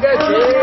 தங்கச்சி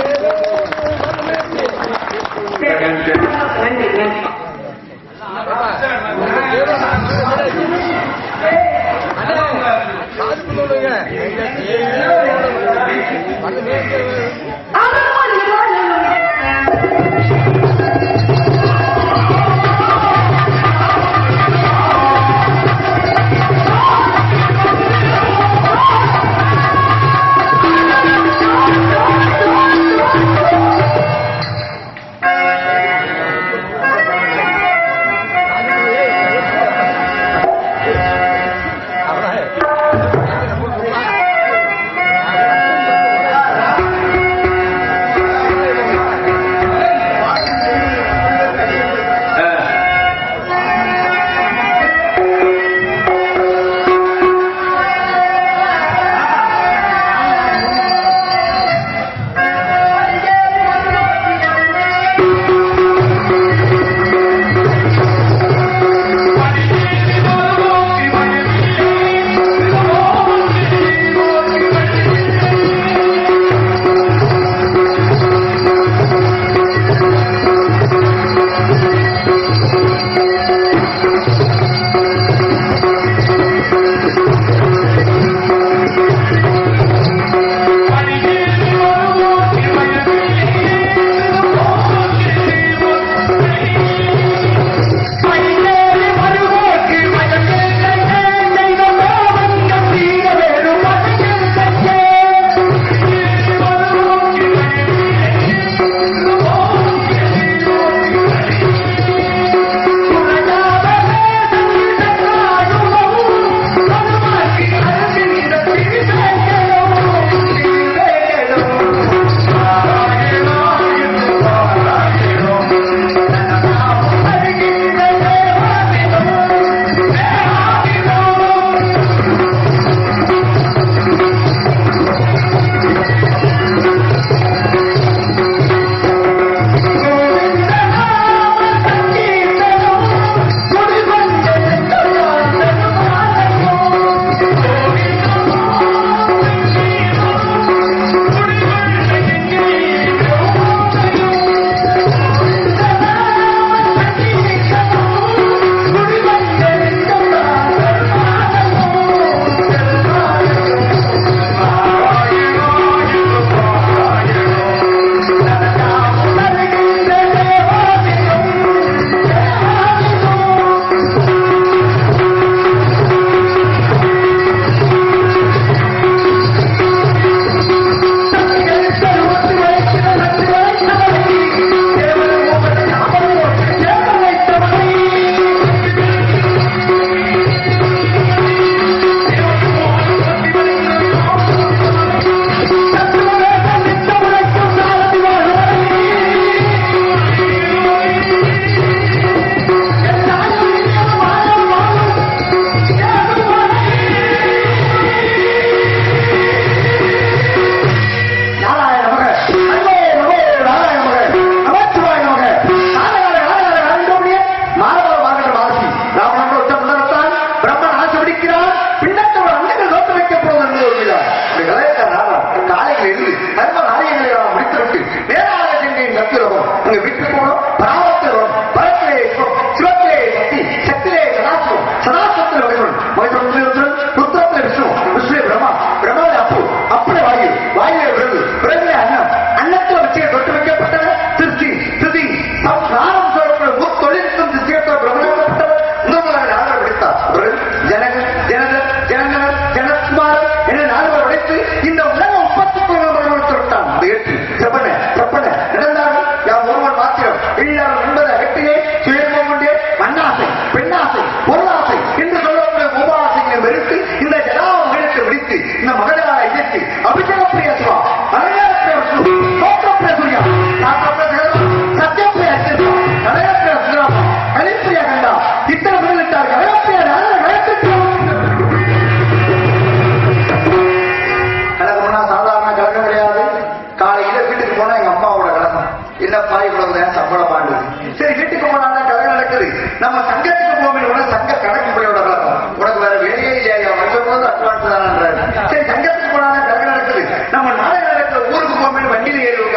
உங்க வீட்டுக்கு போகணும்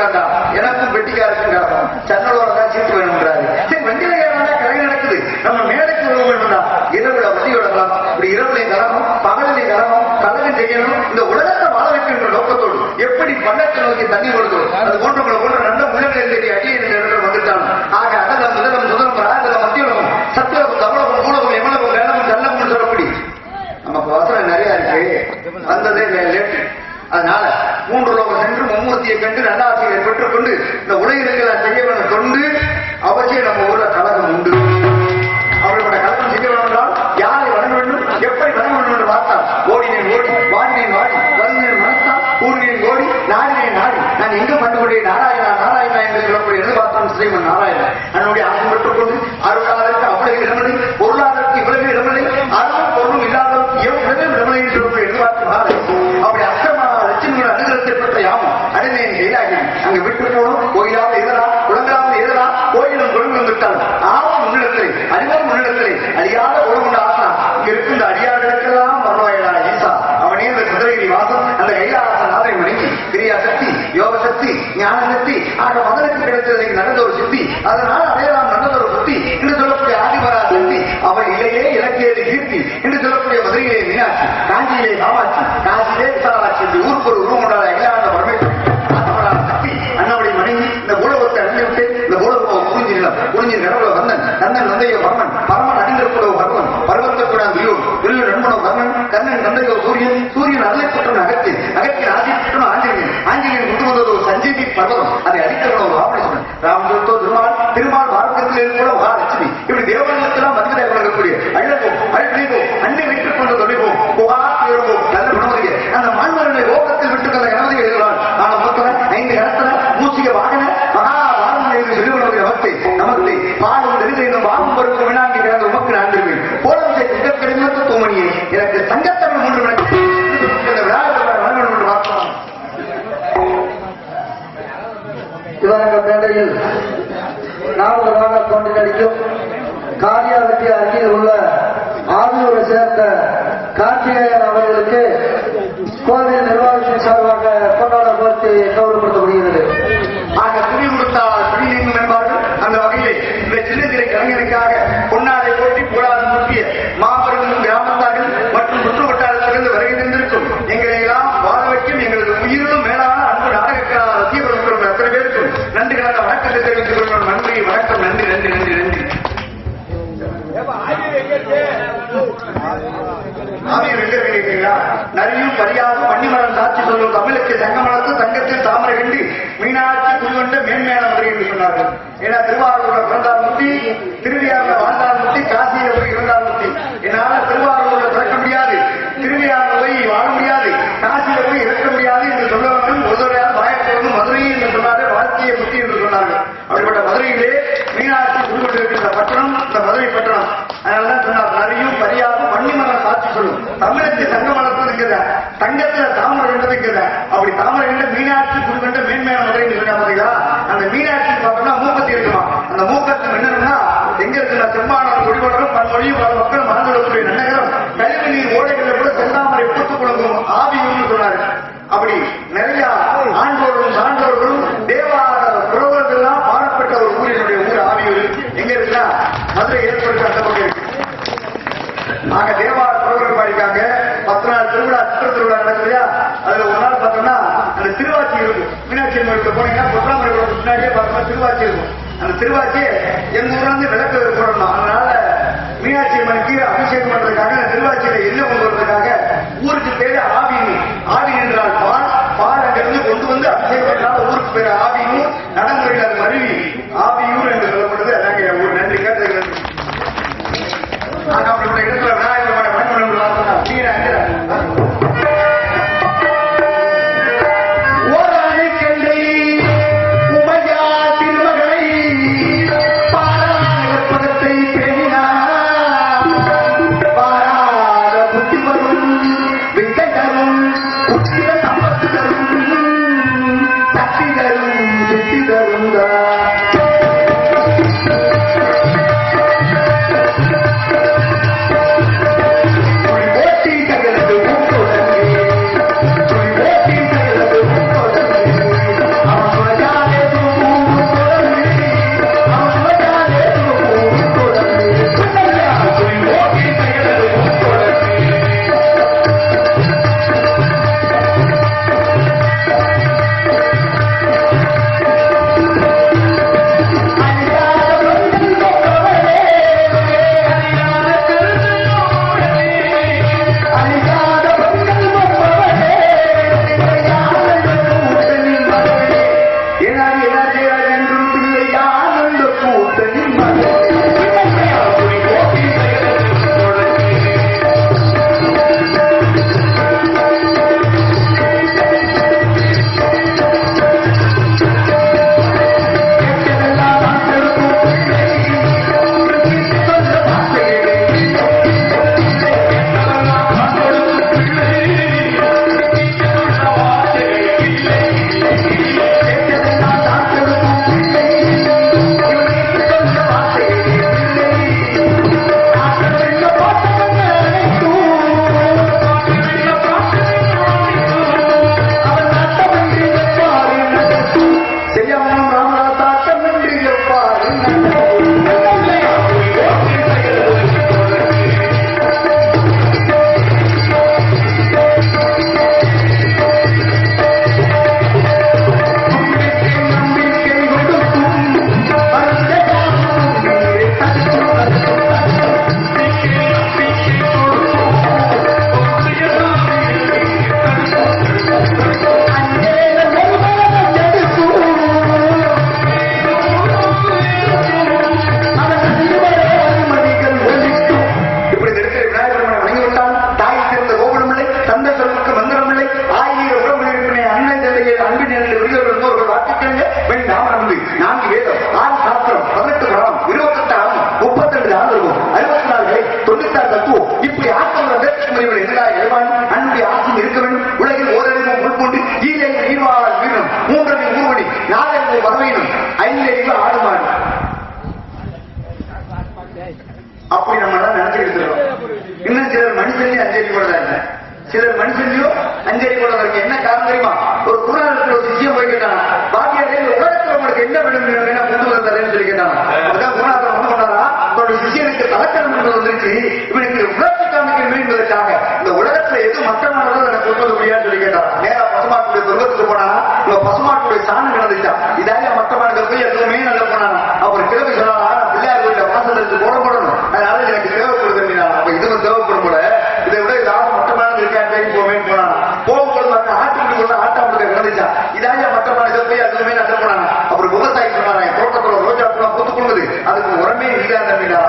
வண்டியில எனக்கும் வெட்டிக்காருக்கும் கழகம் சன்னலோட தான் சீட்டு வேணும்ன்றாரு. சரி வண்டியில ஏறினா கழகம் நடக்குது. நம்ம மேடைக்கு வருவோம்னா இரவுல வண்டியோட விடலாம் இப்படி இரவுலையும் கழகம் பகலிலே கழகம் கலவு செய்யணும். இந்த உலகத்தை வாழ வைக்கின்ற நோக்கத்தோடு எப்படி பள்ளத்தை நோக்கி தண்ணி கொடுத்தோம்? அது போன்றவங்களை போன்ற நல்ல உள்ளங்களை தேடி அடிய இந்த இடத்துல வந்துட்டான். ஆக அகல முதலம் முதலம் ராஜலம் மத்தியுலகம் சத்தியலகம் தமிழகம் மூலகம் எமலகம் வேலகம் ஜல்லம்னு சொல்லப்படி நமக்கு வசனம் நிறைய இருக்கு. வந்ததே லேட்டு. அதனால மூன்று லோகம் சென்று மும்மூர்த்தியை கண்டு நல்லா பெற்றுக்கொண்டு இந்த உலகிற்கு நான் செய்ய வேண்டும் தொண்டு அழியாத உலகுண்ட ஆசனா இங்க இருக்கின்ற அடியார்களுக்கெல்லாம் வருவாயடா ஈசா. அவனே இந்த குதிரைகிரி வாசம் அந்த கைலாச நாதை வணங்கி கிரியா சக்தி யோக சக்தி ஞான சக்தி ஆக மகனுக்கு கிடைத்ததை நடந்த ஒரு சித்தி அதனால் அடையலாம் நடந்த ஒரு புத்தி என்று சொல்லக்கூடிய ஆதிபரா சக்தி அவள் இல்லையே இலக்கியது கீர்த்தி என்று சொல்லக்கூடிய மதுரையிலே மீனாட்சி காஞ்சியிலே காமாட்சி காஞ்சியிலே விசாலாட்சி என்று ஊருக்கு ஒரு உருவம் உண்டாத இல்லாத பரமேஸ்வரன். சக்தி அண்ணாவுடைய மனைவி இந்த பூலகத்தை அழிந்து விட்டு இந்த பூலகம் குறிஞ்சி நிலம் குறிஞ்சி கடவுள வந்தன். கந்தன் நந்தைய பரமன் பரமன். சூரியன் சூரியன் அருளைப்பட்டவன் அகத்தின் அகத்தின் ஆதிப்பட்டவன் ஆஞ்சநேயன் ஆஞ்சநேயன் கொண்டு வந்ததோ சஞ்சீவி பர்வதம் அதை அடித்தவனோ ராமணேஸ்வரன் ராமதூத்தோ திருமால் திருமால் மார்க்கத்தில் இருக்கிற மகாலட்சுமி இப்படி தேவர்களுக்கெல்லாம் மந்திர வழங்கக்கூடிய அழகும் அழகோ அன்னை விட்டுக் கொண்டு தொலைவோம் தாமரை கண்டு மீனாட்சி குழுவண்ட மேன்மையான மதுரை என்று சொன்னார்கள். ஏன்னா திருவாரூர்ல பிறந்தால் முத்தி திருவிழாவில் வாழ்ந்தால் முத்தி காசியில போய் இருந்தால் முத்தி என்னால திருவாரூர்ல பிறக்க முடியாது. திருவிழாவில் போய் வாழ முடியாது. காசியில போய் இருக்க முடியாது என்று சொல்லவர்கள் ஒரு தடவையால் வாயப்போது மதுரை என்று சொன்னார்கள். வாழ்க்கையை முத்தி என்று சொன்னார்கள். அப்படிப்பட்ட மதுரையிலே மீனாட்சி குழுவண்டு இருக்கின்ற பட்டணம் இந்த மதுரை பட்டணம். அதனாலதான் சொன்னார் நரியும் பரியாகும் வன்னிமரம் சாட்சி சொல்லும். தமிழத்தின் சங்க வளர்த்ததுங்கிற தங்கத்துல தாமரை என்றதுங்கிற அப்படி தாமரை என்ற மீனாட்சி குழுவென்ற மேன்மையான மதுரைன்னு சொன்னா பாத்தீங்களா? அந்த மீனாட்சி பார்த்தோம்னா மூக்கத்தி இருக்குமா? அந்த மூக்கத்து என்னன்னா எங்க இருக்குன்னா செம்மானம் குடிவளரும் பன்மொழியும் பல மக்கள் மறந்துவிடக்கூடிய நன்னகரம். கழிவு நீர் ஓடைகள் கூட செந்தாமரை பூத்து குழம்பும் ஆவியும்னு சொன்னாரு அப்படி நிறைய ஆண்டோர்களும் சான்றோர்களும் தேவார புறவர்களெல்லாம் பாடப்பட்ட ஒரு முன்னாடியே பார்த்தோம்னா திருவாச்சி இருக்கும். அந்த திருவாச்சி எங்க ஊர்ல இருந்து விளக்கு போடணும். அதனால மீனாட்சி அம்மனுக்கு அபிஷேகம் பண்றதுக்காக அந்த திருவாச்சியில எள்ளு கொண்டு வர்றதுக்காக ஊருக்கு பேரு ஆவினி. ஆவின் என்றால் பால். பால் அங்கிருந்து கொண்டு வந்து அபிஷேகம் பண்ணால ஊருக்கு பேரு ஆவியும் நடைமுறையில் அது மருவி.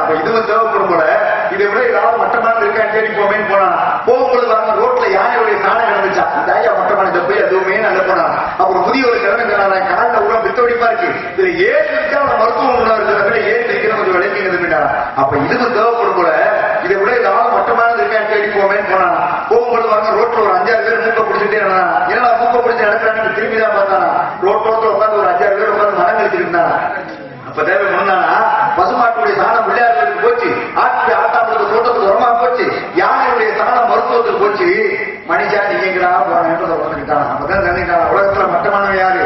அப்ப இதுவும் தேவைப்படும் போல. இதை விட ஏதாவது மட்டமான இருக்கா தேடி போவேன் போனா போகும்போது வாங்க ரோட்ல யானையுடைய சாணம் கிடந்துச்சா? இதாய மட்டமானது போய் எதுவுமே நல்ல போனா அப்புறம் புதிய ஒரு கிழமை சொன்னாரா காலில் உள்ள பித்தவடிப்பா இருக்கு. இதுல ஏறி இருக்கா மருத்துவம் உள்ள இருக்கிற விட ஏறி நிக்கிற கொஞ்சம் விளைவிங்கிறது அப்ப இதுவும் தேவைப்படும் போல இதை விட ஏதாவது மட்டமானது இருக்கா தேடி போவேன் போனா போகும்போது வாங்க ரோட்ல ஒரு அஞ்சாறு பேர் மூக்க பிடிச்சிட்டே இருந்தானா. என்னடா மூக்க பிடிச்சி நடக்கிறாங்க திரும்பி தான் பார்த்தானா. ரோட்டோரத்தில் உட்காந்து ஒரு அஞ்சாறு பேர் உட்காந்து மரம் கழிச்சிட்டு அப்ப தேவை முன்னானா பசுமாட்டுடைய சாணம் பிள்ளையார்களுக்கு போச்சு. ஆட்டுடைய ஆட்டாம்பளுக்கு தோட்டத்துக்கு உரமா போச்சு. யானையுடைய சாணம் மருத்துவத்துக்கு போச்சு. மனுஷா நீங்கடா போறேன்றத உடச்சுக்கிட்டான் அப்பதான் நினைக்கிறான் உலகத்துல மட்டமானவன் யாரு?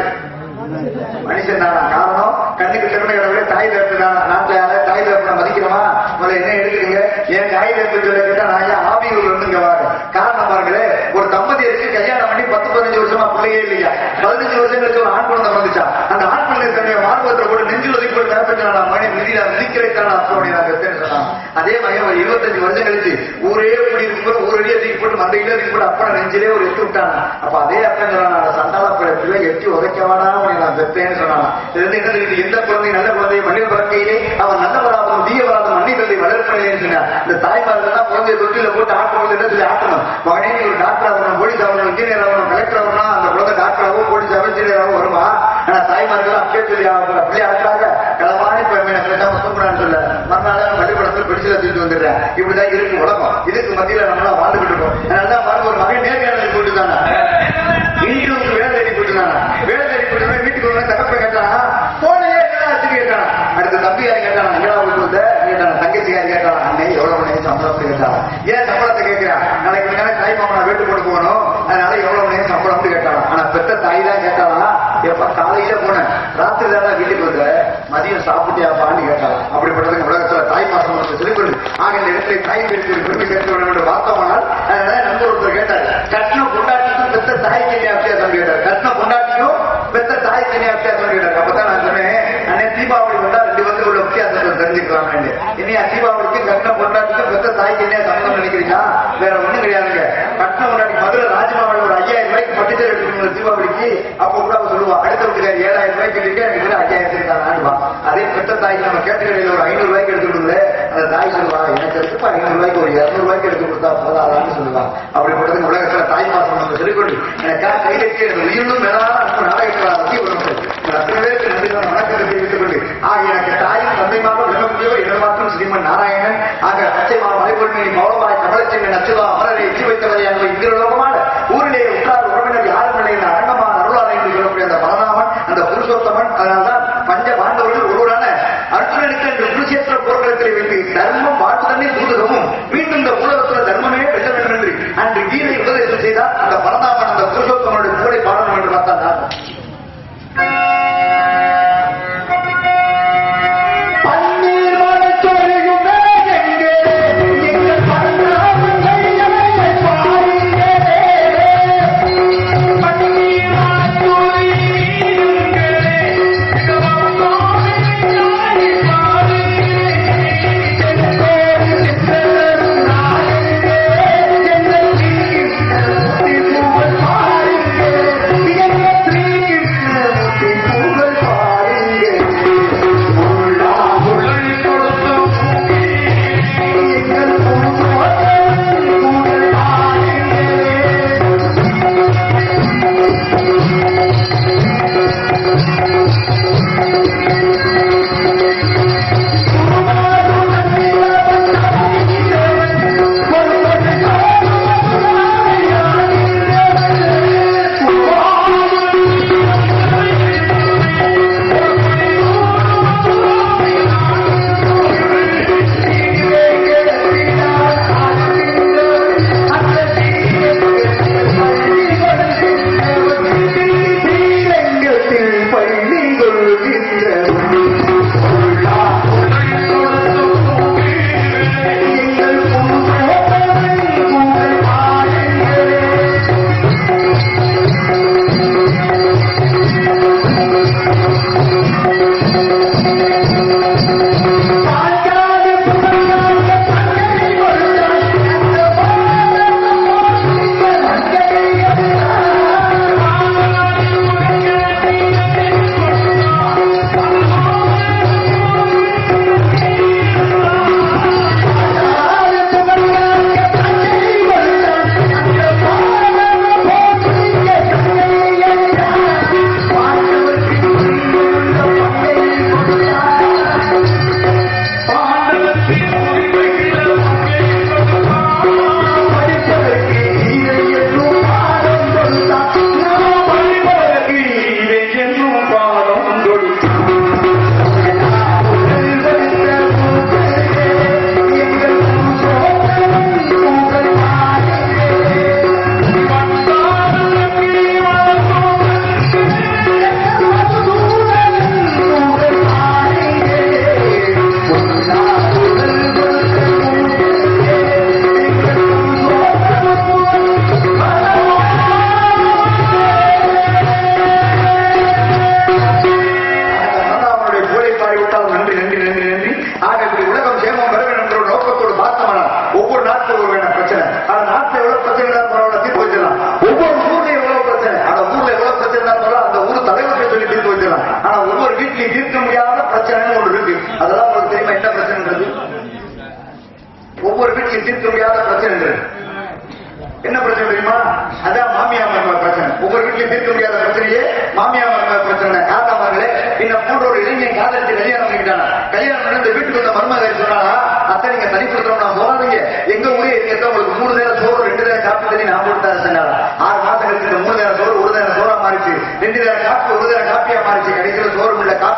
மனுஷன் தானா? காரணம் கண்ணுக்கு திறமை தாய் தரப்பு தான்? நாட்டுல யார? தாய் தரப்பு மதிக்கிறோமா முதல்ல என்ன எடுக்கிறீங்க? என் தாய் தரப்பு சொல்ல நான் ஏன் ஆவியூர் இருந்து வாரு காரணம் பாருங்களே ஒரு தம்பதி இருக்கு கல்யாணம் பண்ணி பத்து பதினஞ்சு வருஷமா பிள்ளையே இல்லையா? பதினஞ்சு வருஷங்களுக்கு ஒரு ஆண் குழந்தை வந்துச்சா அந்த ஆண் கூட நெஞ்சில் ஒதுக்கி போட்டு தரப்பட்டானா? மகனை மிதியில மிதிக்கிறேன் அப்படி நான் பெற்றேன்னு அதே மகன் ஒரு இருபத்தஞ்சு வருஷம் கழிச்சு ஊரே இப்படி இருக்கும்போது ஒரு அடியை தூக்கி போட்டு மந்தையில தூக்கி போட்டு அப்பா நெஞ்சிலே ஒரு எட்டு விட்டானா? அப்ப அதே அப்பன் சண்டால பிள்ளை எட்டி உதைக்கவாடா? உன்னை நான் பெற்றேன்னு சொன்னான். இது வந்து என்ன எந்த குழந்தை நல்ல குழந்தை மண்ணில் பிறக்கையிலே அவன் நல்ல வராதும் தீய வராதும் மண்ணி கல்வி வளர்ப்பேன்னு இந்த தாய்மார்கள் தான் குழந்தைய தொட்டில போட்டு ஆட்டும் போது சொல்லி ஆட்டணும்? மகனே ஒரு டாக்டர் ஆகணும் போலீஸ் ஆகணும் இன்ஜினியர் ஆகணும் கலெக்டர் ஆகணும் அந்த குழந்தை டாக்டர் ஆகும் போலீஸ் ஆகும் இன்ஜினியர் ஆகும் வருமா ஆனா தாய்மார்கள் அப்படியே சொல்லி களவாணி சொல்ல மறுநாள் பிடிச்சல தூக்கிட்டு வந்துடுறேன். இப்படிதான் இருக்கு உலகம். இதுக்கு மத்தியில நம்ம வாழ்ந்துகிட்டு இருக்கோம். அதனாலதான் பாருங்க ஒரு மகன் நேர்காணல் போட்டு தானே இன்டர்வியூக்கு வேலை தேடி போட்டு தானே வேலை தேடி போட்டு வீட்டுக்கு வந்து தகப்ப கேட்டானா? போனையே ஆச்சு கேட்டானா. அடுத்த தம்பி கேட்டானா ஏழா வீட்டு வந்த? கேட்டானா தங்கச்சி கேட்டானா. அண்ணே எவ்வளவு மணி சம்பளம் கேட்டானா. ஏன் சம்பளத்தை கேட்கிறான்? நாளைக்கு தாய் மாமனை வீட்டு போட்டு போகணும். அதனால எவ்வளவு மணி சம்பளம் கேட்டானா. ஆனா பெத்த தாய் தான் கேட்டானா. எப்ப காலையில போனேன். ராத்திரி தான் வீட்டுக்கு வந்த மதியம் சாப்பிட்டியாப்பான்னு கேட்டான். அப்படிப்பட்டதுக்கு உலகத்துல தாய் மாசம் ஒன்று ஆக இந்த இடத்துல தாய் பெருக்கு விரும்பி கேட்க வேண்டும் என்று பார்த்தோமானால் நண்பர் ஒருத்தர் கேட்டார். கட்டின பொண்டாட்டிக்கும் பெத்த தாய் என்ன வித்தியாசம் கேட்டார். கட்டின பொண்டாட்டிக்கும் பெத்த தாய் என்ன வித்தியாசம் கேட்டார். அப்பதான் நான் சொன்னேன் அண்ணே தீபாவளி வந்தா ரெண்டு வந்து உள்ள வித்தியாசத்தை தெரிஞ்சுக்கலாம் இனியா தீபாவளிக்கு கட்டின பொண்டாட்டிக்கும் பெத்த தாய் என்ன சம்மந்தம் நினைக்கிறீங்களா? வேற ஒண்ணும் கிடையாதுங்க. கட்டின கொண்டாட்டி மதுரை ராஜமாவில் ஒரு ஐயாயிரம் ரூபாய்க்கு பட்டுச்சேரி எடுத்துக்கணும் தீபாவளிக்கு அப்போ கூட அவ சொல்லுவான் அடுத்த வீட்டுக்காரி ஏழாயிரம் ரூபாய்க்கு கேட்டு எனக்கு கூட ஐயாயிரத்தி தான் அதே பெற்ற தாய்க்கு நம்ம கேட்ட கடையில் ஒரு ஐநூறு ரூபாய்க்கு எடுத்து கொடுக்கல அந்த தாய் சொல்லுவா எனக்கு எடுத்துப்பா ஐநூறு ரூபாய்க்கு ஒரு இரநூறு ரூபாய்க்கு எடுத்து கொடுத்தா போதாதான்னு சொல்லுவான் அப்படிப்பட்டது உலகத்துல தாய் மாசம் நம்ம சொல்லிக்கொண்டு எனக்கா கைதட்டி எனக்கு உயிரினும் மேலான அன்பு நாடகத்தில் ரசி வரும்போது அத்தனை பேருக்கு நன்றி நான் வணக்கத்தை தெரிவித்துக் கொண்டு ஆக எனக்கு தாயும் தந்தைமாக விளங்கக்கூடியவர் இடமாற்றும் ஸ்ரீமன் நாராயணன். ஆக பச்சைமா மலைப்பொன்மை மௌலமாய் கமலச்செங்க நச்சுதா அமரரை எச்சி வைத்தவரை அங்கு இங்கிருலோகமான ஊரிலே உற்றார் உறவினர் யாரும் இல்லை இந்த அரங்கமான அருளாலை என்று சொல்லக்கூடிய அந்த பலராமன் அந்த புருஷோத்தமன் அதனால்தான் பஞ்ச பாண்டவர்கள் ஒருவரான அர்ஜுனனுக்கு என்று குருஷேத்திர போர்க்களத்தில் வைத்து தர்மம் வாழ்த்து தண்ணி தூதுகமும் மீண்டும் இந்த உலகத்தில் தர்மமே வெல்ல வேண்டும் என்று அன்று கீதை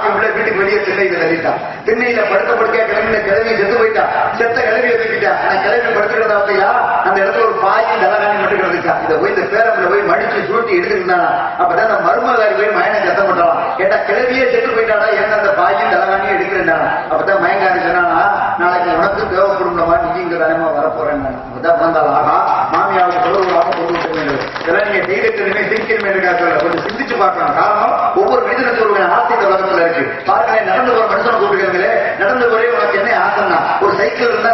சோறு உள்ள வீட்டுக்கு வெளியே திண்ணையில தள்ளிட்டான் திண்ணையில படுத்த படுக்கையா கிளம்பின கிளவி செத்து போயிட்டா. செத்த கிளவிய தூக்கிட்டா. நான் கிளவி படுத்துக்கிறதா அப்படியா அந்த இடத்துல ஒரு பாயும் தலகாணி மட்டும் கிடந்துச்சா? இதை போய் இந்த பேரம்ல போய் மடிச்சு சுருட்டி எடுத்துக்கிட்டானா அப்பதான் அந்த மருமகாரி போய் மயனை சத்தம் பண்றான் கேட்டா கிளவியே செத்து போயிட்டாடா? என்ன அந்த பாயும் தலகாணியும் எடுக்கிறேன்டா அப்பதான் மயங்காரி சொன்னானா நாளைக்கு உனக்கு தேவைப்படும்லமா நீங்க இங்க தானமா வரப்போறேன் அப்பதான் வந்தால் ஆகா மாமியாவுக்கு தொடர்புலாம கொண்டு விட்டு இதெல்லாம் நீங்க செய்திருக்கணுமே சிரிக்கணுமே சொல்ல? கொஞ்சம் சிந்திச்சு பார்க்கலாம். காரணம் ஒவ்வொரு மனிதனுக்கு ஒரு ஆசை இந்த உலகத்துல இருக்கு. பாருங்களேன் நடந்து போற மனுஷனை கூப்பிட்டுக்கிறீங்களே நடந்து போறே உனக்கு என்ன ஆசைன்னா ஒரு சைக்கிள் இருந்தா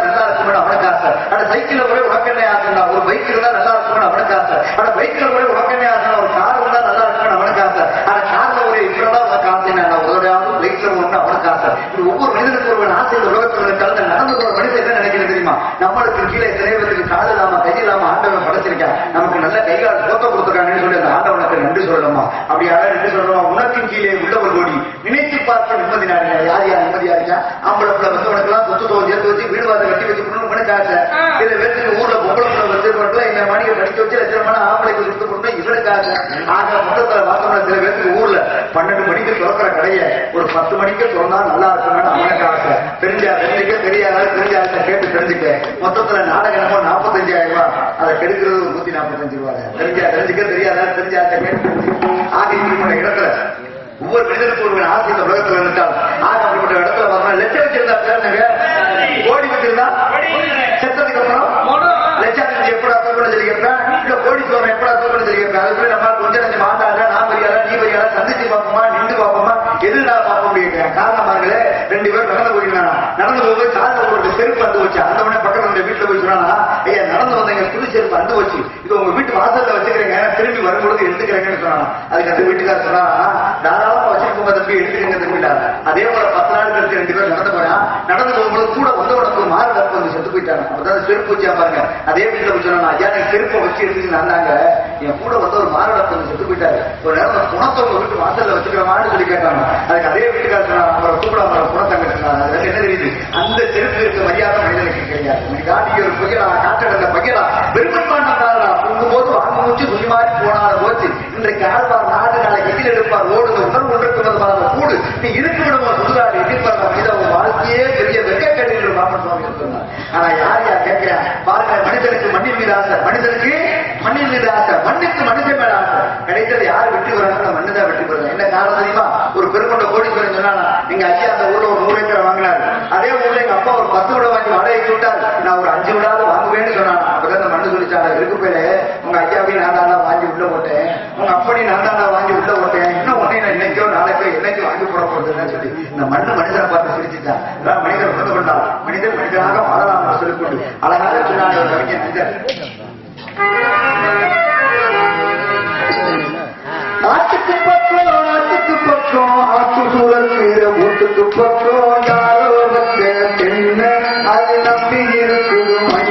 ஆசை ஆனா சைக்கிள்ல போய் உனக்கு என்ன ஆசைன்னா ஒரு பைக் இருந்தா நல்லா இருக்கும்னு அவனுக்கு ஆசை. ஆனா பைக்ல போய் உனக்கு என்ன ஆசை ஒரு கார் இருந்தா நல்லா இருக்கும்னு அவனுக்கு ஆசை. ஆனா கார்ல ஒரு இப்பதான் உனக்கு ஆசைன்னா நான் உதவியாவது பைக்ல ஒண்ணு அவனுக்கு ஆசை. இப்படி ஒவ்வொரு மனிதனுக்கு ஒரு ஆசை இந்த உலகத்தில் கலந்து நடந்து ஒரு மனிதன் என்ன நினைக்கிறது தெரியுமா? நம்மளுக்கு கீழே எத்தனை பேருக்கு காது இல்லாம கை இல்லாம ஆண்டவன் படைச்சிருக்கேன். நமக்கு நல்ல கைகால் போத்த கொடுத்துருக்காங்கன்னு சொல்லி அந்த ஆண்டவனுக்கு நன்றி சொல்லணுமா? அப்படி யாரும் நன்றி சொல்லணுமா? உனக்கு கீழே உள்ள ஒரு கோடி நினைத்து பார்த்து நிம்மதி நாடுங்க யார் யார்? ஆம்பளை பிள்ளை வந்து உனக்கு எல்லாம் சொத்து தொகை சேர்த்து வச்சு வீடு வாசல் கட்டி வச்சு கொடுக்கணும் உனக்கு ஆசை. சில பேருக்கு ஊர்ல பொம்பளை பிள்ளை வந்து மட்டும் இந்த மணிக்கு படிக்க வச்சு லட்சமான ஆம்பளைக்கு கொடுத்து கொடுக்கணும் இவனுக்கு ஆசை. ஆக மொத்தத்துல பார்த்தோம்னா சில பேருக்கு ஊர்ல பன்னெண்டு மணிக்கு திறக்கிற கடையை ஒரு பத்து மணிக்கு திறந்தா நல்லா இருக்கும்னு அவனுக்கு ஆசை. தெரிஞ்சா தெரிஞ்சுக்க தெரியாத தெரியாத கேட்டு தெரிஞ்சுக்க. மொத்தத்துல நாடக என்னமோ நாற்பத்தஞ்சாயிரம் ரூபாய். அதை கெடுக்கிறது நூத்தி நாற்பத்தஞ்சு ரூபாய். தெரிஞ்சா தெரிஞ்சுக்க தெரியாத தெரிஞ்சா கேட்டு. ஆக இப்படிப்பட்ட இடத்துல ஒவ்வொரு மனிதனுக்கு ஒரு ஆசை இந்த உலகத்தில் இருந்துட்டால் ஆக அப்படிப்பட்ட இடத்துல வரணும். லட்சம் வச்சிருந்தா பேருங்க கோடி வச்சிருந்தா செத்ததுக்கு அப்புறம் லட்சாதிபதி எப்படா தூக்கணும் சொல்லி கேட்பேன் இல்ல கோடீஸ்வரன் எப்படா தூக்கணும் சொல்லி கேட்பேன் அதுக்குள்ள நம்ம கொஞ்சம் கொஞ்சம் மாட்டாங்க நான் பெரியாரா நீ பெரியாரா சந்திச்சு பார்ப்போமா நின்று பார்ப்போமா? எதுடா அப்படின்னு காரணம் பாருங்களே ரெண்டு பேரும் நடந்து போயிருந்தானா நடந்து போகும்போது காலில் ஒரு செருப்பு வந்து வச்சு அந்த உடனே பக்கத்துல வீட்டுல போய் சொன்னானா ஐயா நடந்து டீச்சர் புது வச்சு இது உங்க வீட்டு வாசல்ல வச்சுக்கிறீங்க திரும்பி வரும்பொழுது எடுத்துக்கிறேங்கன்னு சொன்னாங்க அதுக்கு அந்த வீட்டுக்காரர் சொன்னா தாராளமா வச்சிருக்கும் தம்பி எடுத்துக்கிறேங்க தம்பிடா அதே போல பத்து நாள் கழிச்சு ரெண்டு பேரும் நடந்து போறான் நடந்து போகும்போது கூட வந்தவனுக்கு மாரடப்பு வந்து செத்து போயிட்டாங்க. அதாவது செருப்பு வச்சா பாருங்க அதே வீட்டுல போய் சொன்னா ஐயா நீ செருப்பை வச்சு எடுத்துக்கு என் கூட வந்த ஒரு மாரடப்பு வந்து செத்து போயிட்டாரு. ஒரு நேரம் குணத்தை உங்க வீட்டு வாசல்ல வச்சுக்கிறவான்னு சொல்லி கேட்டாங்க. அதுக்கு அதே வீட்டுக்காரர் சொன்னா அவரை கூப்பிட அவரை குணத்தங்க அதுல என்ன தெரியுது? அந்த செருப்பு இருக்க மரியாதை மனிதனுக்கு கிடையாது. நீ காட்டி ஒரு பையனா காட்டடத்தை பையனா போது வாங்க துணி போச்சு. இன்றைக்கு ஆழ்வார் நாடு நாளை எதில் எடுப்பார் ஓடுங்க உணர்வு ஒன்றுக்கு கூடு. நீ இருக்கு விடுமா சுடுகாடு எதிர்பார்க்க மனித வாழ்க்கையே பெரிய வெக்க ராமன் சுவாமி ஆனா யார் யார் கேட்கிறா? பாருங்க மனிதனுக்கு மண்ணின் மீது ஆசை. மனிதனுக்கு மண்ணின் மீது ஆசை. மண்ணுக்கு மனுஷன் மேல ஆசை. கிடைத்தது யார் வெட்டி பெறாங்க? மண்ணு தான் என்ன காரணம் தெரியுமா? ஒரு பெருங்கொண்ட கோடீஸ்வரன் சொன்னா எங்க ஐயா அந்த ஊர்ல ஒரு நூறு ஏக்கரை வாங்கினாரு. அதே ஊர்ல எங்க அப்பா ஒரு பத்து விட வாங்கி வாடகைக்கு விட்டார். நான் ஒரு அஞ்சு விடாத வாங்குவேன்னு சொன்னான். வச்சுட்டாடா இருக்கு பேரு உங்க ஐயாவையும் நான் தானா வாங்கி உள்ள போட்டேன். உங்க அப்படி நான் தானா வாங்கி உள்ள போட்டேன். இன்னும் உடனே நான் இன்னைக்கோ நாளைக்கோ என்னைக்கு வாங்கி போட போறதுன்னு சொல்லி இந்த மண்ணு மனிதனை பார்த்து சிரிச்சுட்டான். மனிதன் உணர்ந்து கொண்டான். மனிதன் மனிதனாக வாழலாம் சொல்லிக்கொண்டு அழகாக சொன்னாங்க ஆட்டுக்கு பக்கம் ஆட்டுக்கு பக்கம் ஆட்டு சூழல் வீர வீட்டுக்கு பக்கம் யாரோ பெண்ணு அது நம்பி இருக்குது.